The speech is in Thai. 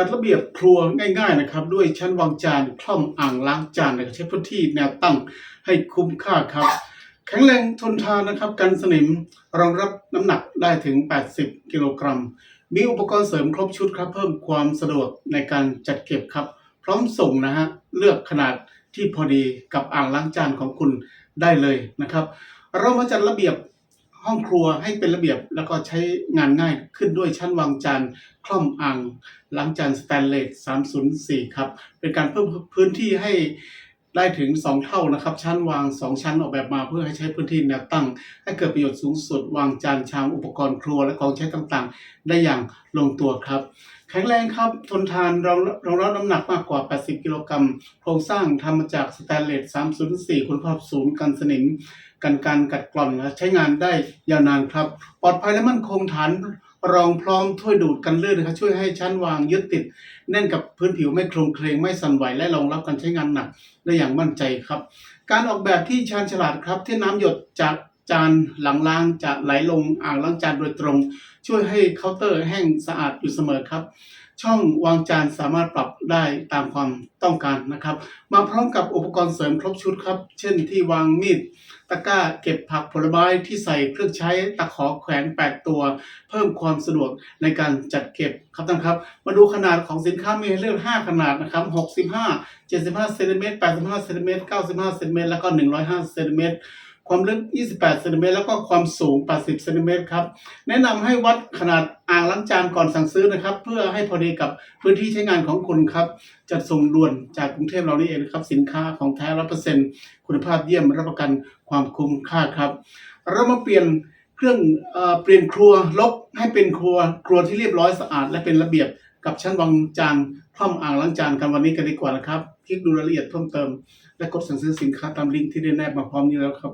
จัดระเบียบครัวง่าย ๆนะครับ ด้วยชั้นวางจานคล่อมอ่างล้างจานนะครับใช้พื้นที่แนวตั้งให้คุ้มค่าครับ แข็งแรงทนทานนะครับ กันสนิมรองรับน้ำหนักได้ถึง 80 กิโลกรัม มีอุปกรณ์เสริมครบชุดครับ เพิ่มความสะดวกในการจัดเก็บครับ พร้อมส่งนะฮะเลือกขนาดที่พอดีกับอ่างล้างจานของคุณได้เลยนะครับ เรามาจัดระเบียบ ห้องครัวให้เป็นระเบียบแล้วก็ใช้งานง่ายขึ้นด้วยชั้นวางจานคล่อมอ่างล้างจานสแตนเลส304 ครับ เป็นการเพิ่มพื้นที่ให้ได้ถึง 2 เท่านะครับ ชั้นวาง 2 ชั้นออกแบบมาเพื่อให้ใช้พื้นที่แนวตั้ง ให้เกิดประโยชน์สูงสุด วางจานชามอุปกรณ์ครัวและของใช้ต่างๆ ได้อย่างลงตัวครับ แข็งแรงครับ ทนทานรองรองรับน้ำหนักมากกว่า 80 กิโลกรัม โครงสร้างทำมาจากสแตนเลส 304 คุณภาพสูงกันสนิม กันการกัดกร่อนและใช้งานได้ยาวนานครับ ปลอดภัยและมั่นคงฐานรองพร้อมถ้วยดูดกันลื่นนะครับช่วยให้ชั้นวางยึดติด แน่นกับพื้นผิวไม่โครงเคลงไม่สั่นไหวและรองรับการใช้งานหนักได้อย่างมั่นใจครับ การออกแบบที่ชาญฉลาดครับที่น้ำหยดจาก จานหลังล้างจะไหลลงอ่างล้างจานโดยตรง ช่วยให้เคาน์เตอร์แห้งสะอาดอยู่เสมอครับ ช่องวางจานสามารถปรับได้ตามความต้องการนะครับ มาพร้อมกับอุปกรณ์เสริมครบชุดครับ เช่นที่วางมีดตะกร้าเก็บผักผลไม้ที่ใส่เครื่องใช้ตะขอแขวนแปดตัว เพิ่มความสะดวกในการจัดเก็บครับท่านครับ มาดูขนาดของสินค้ามีให้เลือก 5 ขนาดนะครับ 65 75เซนติเมตร85เซนติเมตร95เซนติเมตรแล้วก็ 105เซนติเมตร ความลึก 28เซนติเมตรแล้วก็ความสูง 80เซนติเมตรครับ แนะนำให้วัดขนาดอ่างล้างจานก่อนสั่งซื้อนะครับ เพื่อให้พอดีกับพื้นที่ใช้งานของคุณครับ จัดส่งด่วนจากกรุงเทพเรานี่เองครับ สินค้าของแท้ร้อยเปอร์เซ็นต์คุณภาพเยี่ยมรับประกันความคุ้มค่าครับ เรามาเปลี่ยนเครื่องเอเปลี่ยนครัวลบให้เป็นครัวครัวที่เรียบร้อยสะอาด และเป็นระเบียบกับชั้นวางจานคล่อมอ่างล้างจานกันวันนี้กันดีกว่านะครับ คลิกดูรายละเอียดเพิ่มเติม และกดสั่งซื้อสินค้าตามลิงก์ที่ได้แนบมาพร้อมนี้แล้วครับ